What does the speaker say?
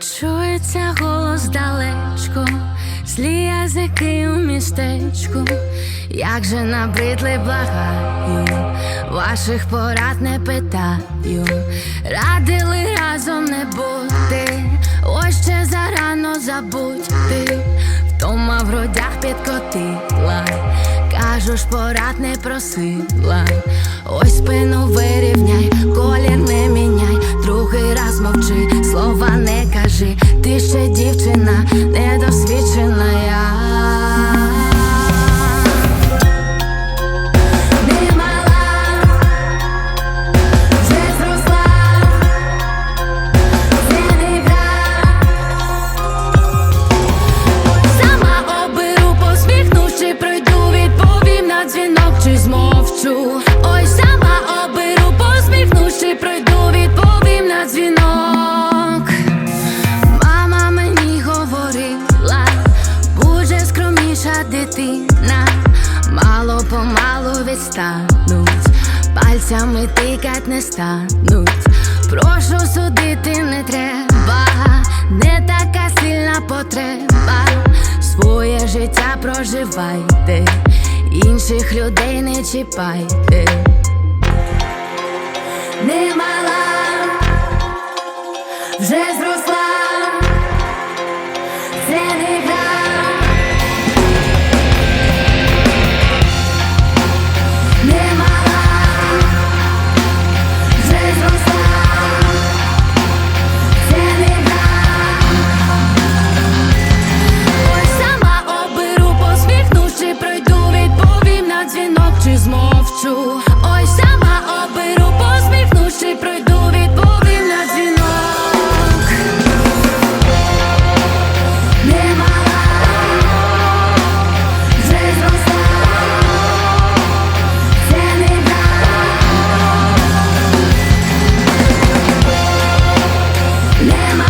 Чується голос далечко, злі язики у містечку, як же набридли благаю, ваших порад не питаю, радили разом не бути, ось ще зарано забудьте, втома в родях підкоти кажу ж порад не просила, ось спину вирівняй, пройду, відповім на дзвінок. Мама мені говорила, будь же скромніша дитина, мало помалу відстануть, пальцями тикать не стануть. Прошу судити не треба, не така сильна потреба. Своє життя проживайте, інших людей не чіпайте не мала, вже зросла, це не гра. Never